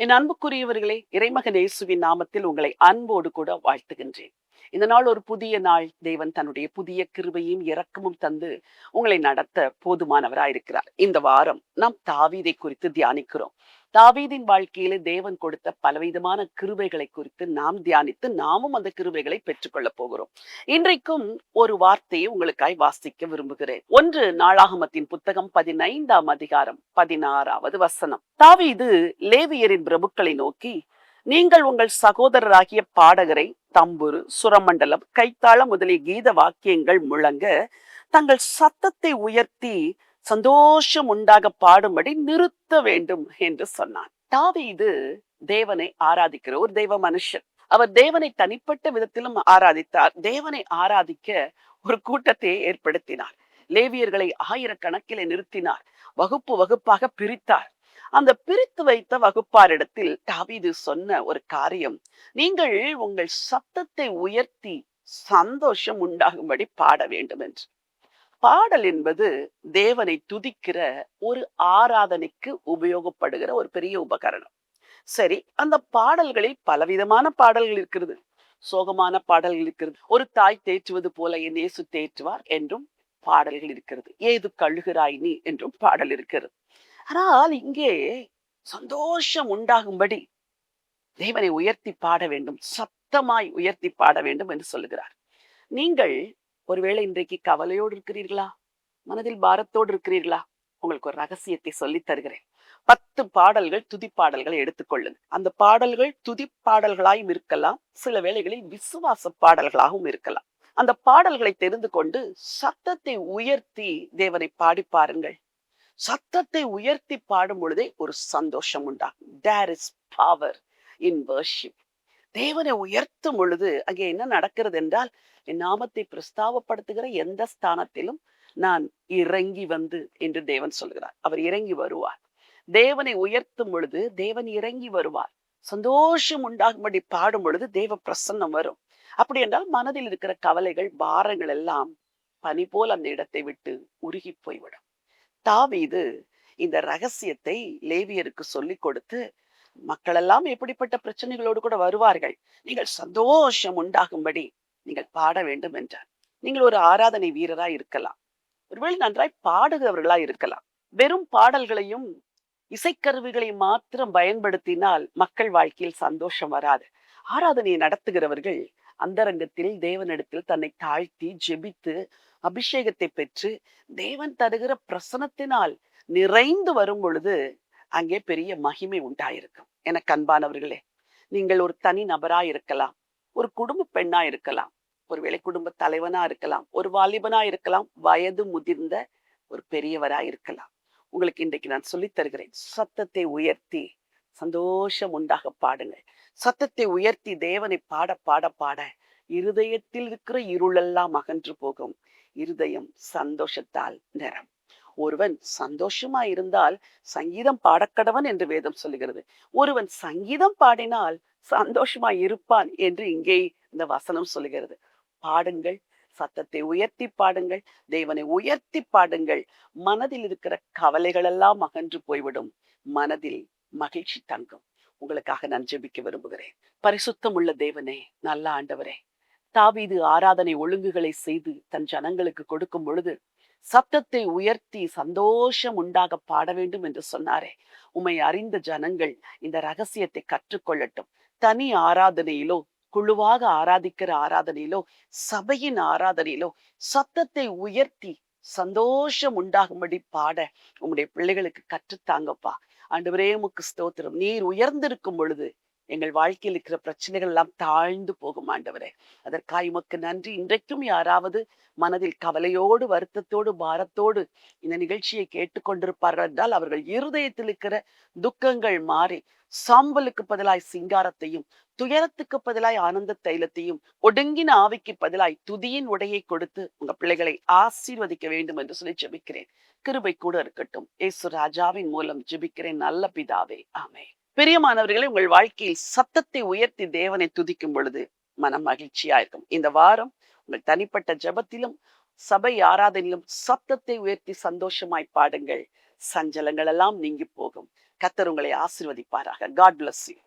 என் அன்புக்குரியவர்களே இறைமகன் இயேசுவின் நாமத்தில் உங்களை அன்போடு கூட வாழ்த்துகின்றேன். இந்த நாள் ஒரு புதிய நாள். தேவன் தன்னுடைய புதிய கிருபையும் இறக்கமும் தந்து உங்களை நடத்த போதுமானவராயிருக்கிறார். இந்த வாரம் நாம் தாவீதை குறித்து தியானிக்கிறோம். தாவீதின் வாழ்க்கையில தேவன் கொடுத்த பலவிதமான கிருபைகளை குறித்து நாம் தியானித்து நாமும் அந்த கிருபைகளை பெற்றுக்கொள்ள போகிறோம். இன்றைக்கும் ஒரு வார்த்தையை உங்களுக்காய் வாசிக்க விரும்புகிறேன். ஒன்று நாளாகமத்தின் புத்தகம் பதினைந்தாம் அதிகாரம் பதினாறாவது வசனம். தாவீது லேவியரின் பிரபுக்களை நோக்கி நீங்கள் உங்கள் சகோதரராகிய பாடகரை தம்புரு சுரமண்டலம் கைத்தாள முதலிய கீத வாக்கியங்கள் முழங்க தங்கள் சத்தத்தை உயர்த்தி சந்தோஷம் உண்டாக பாடும்படி நிறுத்த வேண்டும் என்று சொன்னான். தாவீது தேவனை ஆராதிக்கிற ஒரு தெய்வ மனுஷன். அவர் தேவனை தனிப்பட்ட விதத்திலும் ஆராதித்தார். தேவனை ஆராதிக்க ஒரு கூட்டத்தை ஏற்படுத்தினார். லேவியர்களை ஆயிரக்கணக்கிலே நிறுத்தினார். வகுப்பு வகுப்பாக பிரித்தார். அந்த பிரித்து வைத்த வகுப்பாரிடத்தில் தாவீது சொன்ன ஒரு காரியம் நீங்கள் உங்கள் சத்தத்தை உயர்த்தி சந்தோஷம் உண்டாகும்படி பாட வேண்டும் என்று பாடல் என்பது தேவனை துதிக்கிற ஒரு ஆராதனைக்கு உபயோகப்படுகிற ஒரு பெரிய உபகரணம். சரி அந்த பாடல்களில் பலவிதமான பாடல்கள் இருக்கிறது. சோகமான பாடல்கள் இருக்கிறது. ஒரு தாய் தேற்றுவது போல என் இயேசு தேற்றுவார் என்றும் பாடல்கள் இருக்கிறது. ஏது கழுகிறாய் நீ என்றும் பாடல் இருக்கிறது. ஆனால் இங்கே சந்தோஷம் உண்டாகும்படி தேவனை உயர்த்தி பாட வேண்டும். சத்தமாய் உயர்த்தி பாட வேண்டும் என்று சொல்லுகிறார். நீங்கள் ஒருவேளை இன்றைக்கு கவலையோடு இருக்கிறீர்களா? மனதில் பாரத்தோடு இருக்கிறீர்களா? உங்களுக்கு ஒரு ரகசியத்தை சொல்லி தருகிறேன். பத்து பாடல்கள் துதிப்பாடல்களை எடுத்துக்கொள்ளுங்க அந்த பாடல்கள் துதிப்பாடல்களாயும் இருக்கலாம். சில வேளைகளில் விசுவாச பாடல்களாகவும் இருக்கலாம். அந்த பாடல்களை தெரிந்து கொண்டு சத்தத்தை உயர்த்தி தேவனை பாடி பாருங்கள். சத்தத்தை உயர்த்தி பாடும் பொழுதே ஒரு சந்தோஷம் உண்டாகும். There is power in worship தேவனை உயர்த்தும் பொழுது அங்கே என்ன நடக்கிறது என்றால் என் நாமத்தை பிரஸ்தாவப்படுத்துகிற எந்த ஸ்தானத்திலும் நான் இறங்கி வந்து என்று தேவன் சொல்கிறார். அவர் இறங்கி வருவார். தேவனை உயர்த்தும் பொழுது தேவன் இறங்கி வருவார். சந்தோஷம் உண்டாகும்படி பாடும் பொழுது தேவ பிரசன்னம் வரும். அப்படி என்றால் மனதில் இருக்கிற கவலைகள் பாரங்கள் எல்லாம் பனி போல் அந்த இடத்தை விட்டு உருகி போய்விடும். தாவீது இந்த ரகசியத்தை லேவியருக்கு சொல்லி கொடுத்து மக்கள் எல்லாம் எப்படிப்பட்ட பிரச்சனைகளோடு கூட வருவார்கள்? நீங்கள் சந்தோஷம் உண்டாகும்படி நீங்கள் பாட வேண்டும் என்றார். நீங்கள் ஒரு ஆராதனை வீரரா இருக்கலாம். ஒருவேளை நன்றாய் பாடுகிறவர்களா இருக்கலாம். வெறும் பாடல்களையும் இசைக்கருவிகளை மாத்திரம் பயன்படுத்தினால் மக்கள் வாழ்க்கையில் சந்தோஷம் வராது. ஆராதனையை நடத்துகிறவர்கள் அந்தரங்கத்தில் தேவனிடத்தில் தன்னை தாழ்த்தி ஜெபித்து அபிஷேகத்தை பெற்று தேவன் தருகிற பிரசனத்தினால் நிறைந்து வரும் பொழுது அங்கே பெரிய மகிமை உண்டாயிருக்கும். எனக்கு அன்பானவர்களே நீங்கள் ஒரு தனி நபரா இருக்கலாம் ஒரு குடும்ப பெண்ணா இருக்கலாம் ஒருவேளை குடும்ப தலைவனா இருக்கலாம் ஒரு வாலிபனா இருக்கலாம் வயது முதிர்ந்த ஒரு பெரியவரா இருக்கலாம். உங்களுக்கு இன்றைக்கு நான் சொல்லித் தருகிறேன் சத்தத்தை உயர்த்தி சந்தோஷம் உண்டாக பாடுங்கள். சத்தத்தை உயர்த்தி தேவனை பாட பாட பாட இருதயத்தில் இருக்கிற இருளெல்லாம் அகன்று போகும். இருதயம் சந்தோஷத்தால் நிறம் ஒருவன் சந்தோஷமா இருந்தால் சங்கீதம் பாடக்கடவன் என்று வேதம் சொல்லுகிறது. ஒருவன் சங்கீதம் பாடினால் சந்தோஷமா இருப்பான் என்று இங்கே இந்த வசனம் சொல்லுகிறது. பாடுங்கள் சத்தத்தை உயர்த்தி பாடுங்கள் தேவனை உயர்த்தி பாடுங்கள். மனதில் இருக்கிற கவலைகள் எல்லாம் அகன்று போய்விடும். மனதில் மகிழ்ச்சி தங்கும். உங்களுக்காக நான் ஜெபிக்க விரும்புகிறேன். பரிசுத்தம் உள்ள தேவனே நல்ல ஆண்டவரே தாவீது ஆராதனை ஒழுங்குகளை செய்து தன் ஜனங்களுக்கு கொடுக்கும் பொழுது சத்தத்தை உயர்த்தி சந்தோஷம் உண்டாக பாட வேண்டும் என்று சொன்னாரே. உமை அறிந்த ஜனங்கள் இந்த ரகசியத்தை கற்றுக்கொள்ளட்டும். தனி ஆராதனையிலோ குழுவாக ஆராதிக்கிற ஆராதனையிலோ சபையின் ஆராதனையிலோ சத்தத்தை உயர்த்தி சந்தோஷம் உண்டாகும்படி பாட உம்முடைய பிள்ளைகளுக்கு கற்றுத்தாங்கப்பா ஆண்டவரே உமக்கு ஸ்தோத்திரம். நீர் உயர்ந்திருக்கும் பொழுது எங்கள் வாழ்க்கையில் இருக்கிற பிரச்சனைகள் எல்லாம் தாழ்ந்து போகும் ஆண்டவரே. அதற்காக உமக்கு நன்றி. இன்றைக்கும் யாராவது மனதில் கவலையோடு வருத்தத்தோடு பாரத்தோடு இந்த நிகழ்ச்சியை கேட்டுக்கொண்டிருப்பார்கள் என்றால் அவர்கள் இருதயத்தில் இருக்கிற துக்கங்கள் மாறி சாம்பலுக்கு பதிலாய் சிங்காரத்தையும் துயரத்துக்கு பதிலாய் ஆனந்த தைலத்தையும் ஒடுங்கின ஆவிக்கு பதிலாய் துதியின் உடையை கொடுத்து உங்க பிள்ளைகளை ஆசீர்வதிக்க வேண்டும் என்று சொல்லி ஜெபிக்கிறேன். கிருபை கூட இருக்கட்டும். ஏசு ராஜாவின் மூலம் ஜெபிக்கிறேன். நல்ல பிதாவே. ஆமே பிரியமானவர்களை உங்கள் வாழ்க்கையில் சத்தத்தை உயர்த்தி தேவனை துதிக்கும் பொழுது மனம் மகிழ்ச்சியா இருக்கும். இந்த வாரம் உங்கள் தனிப்பட்ட ஜெபத்திலும் சபை ஆராதனையிலும் சத்தத்தை உயர்த்தி சந்தோஷமாய் பாடுங்கள். சஞ்சலங்கள் எல்லாம் நீங்கி போகும். கத்தர் உங்களை ஆசிர்வதிப்பாராக. God bless you